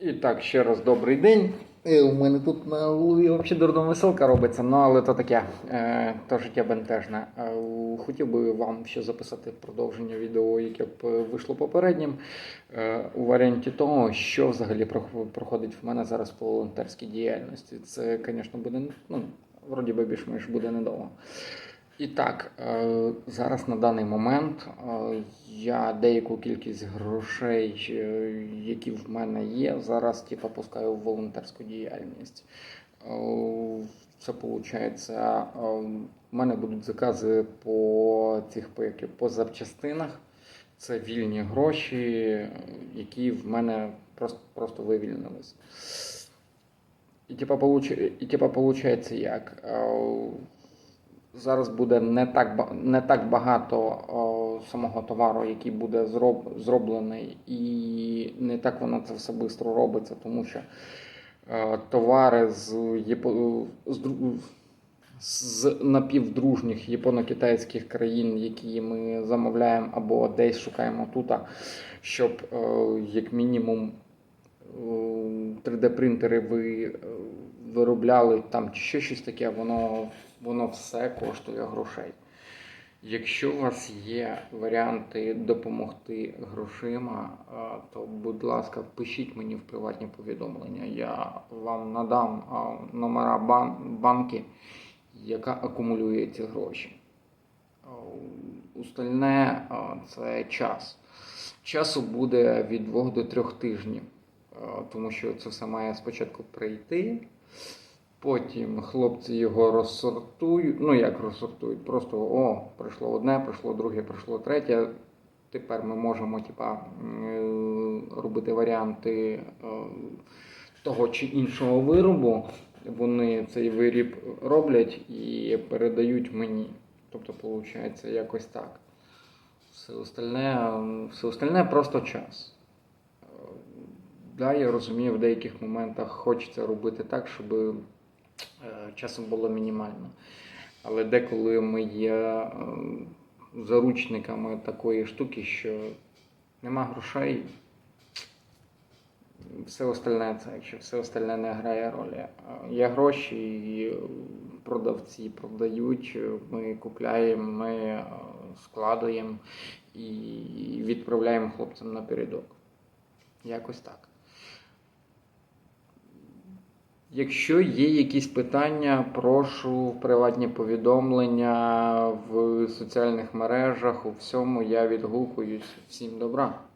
І так, ще раз добрий день. Е, У мене тут на голові взагалі дурно веселка робиться, ну але то таке, е, то життя бентежне. Е, Хотів би вам ще записати продовження відео, яке б е, вийшло попереднім, е, у варіанті того, що взагалі прох- проходить в мене зараз по волонтерській діяльності. Це, звісно, буде, ну, вроді би більш-менш буде недовго. І так, е, зараз на даний момент е, я деяку кількість грошей, е, які в мене є, зараз типу, пускаю в волонтерську діяльність. Це виходить, в мене будуть закази по цих по, по запчастинах. Це вільні гроші, які в мене просто, просто вивільнились. І типа, типа, получається як? Зараз буде не так, не так багато о, самого товару, який буде зроб, зроблений, і не так воно це все швидко робиться, тому що е, товари з, з, з напівдружніх японо-китайських країн, які ми замовляємо або десь шукаємо тут, щоб е, як мінімум 3D-принтери ви е, виробляли там чи ще щось таке, воно, воно все коштує грошей. Якщо у вас є варіанти допомогти грошима, то будь ласка, пишіть мені в приватні повідомлення. Я вам надам номера банки, яка акумулює ці гроші. Остальне це час. Часу буде від 2 до 3 тижнів, тому що це все має спочатку прийти. Потім хлопці його розсортують. Ну як розсортують? Просто о, прийшло одне, прийшло друге, прийшло третє. Тепер ми можемо типа, робити варіанти е, того чи іншого виробу. Вони цей виріб роблять і передають мені. Тобто, виходить якось так. Все остальне, все остальне просто час. Е, Да, я розумію, в деяких моментах хочеться робити так, щоб е, часом було мінімально. Але деколи ми є е, заручниками такої штуки, що нема грошей, все остальне це, якщо все остальне не грає ролі. Е, Є гроші, і продавці продають, ми купляємо, ми е, складуємо і відправляємо хлопцям напередок. Якось так. Якщо є якісь питання, прошу в приватні повідомлення в соціальних мережах, у всьому я відгукуюсь. Всім добра.